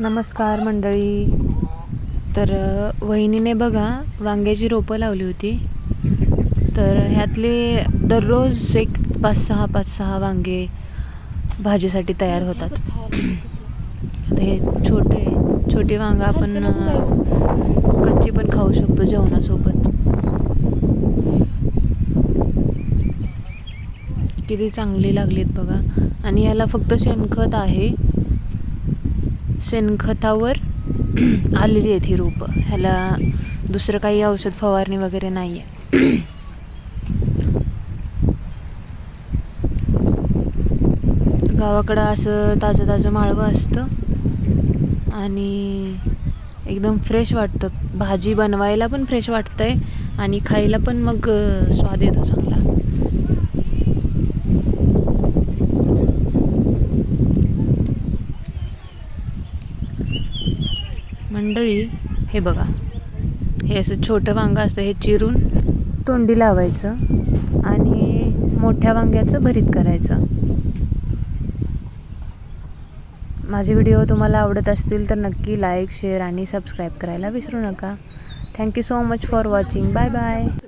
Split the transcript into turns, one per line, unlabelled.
नमस्कार मंडळी. तर वहिनीने बघा वांग्याची रोपं लावली होती. तर ह्यातले दररोज एक पाच सहा पाच सहा वांगे भाजीसाठी तयार होतात. ते हे छोटे छोटे वांगा आपण कच्ची पण खाऊ शकतो जेवणासोबत. किती चांगली लागलीत बघा. आणि याला फक्त शेणखत आहे. शेणखतावर आलेली आहेत ही रोपं. ह्याला दुसरं काही औषध फवारणी वगैरे नाही आहे गावाकडं असं ताजं ताजं माळवं असतं आणि एकदम फ्रेश वाटतं. भाजी बनवायला पण फ्रेश वाटतंय आणि खायला पण मग स्वाद येतो चांगला. मंडळी हे बघा. हे असं छोटं वांगं असतं हे चिरून तोंडी लावायचं आणि मोठ्या वांग्याचं भरीत करायचं. माझे व्हिडिओ तुम्हाला आवडत असतील तर नक्की लाईक शेअर आणि सबस्क्राईब करायला विसरू नका. Thank you so much for watching bye bye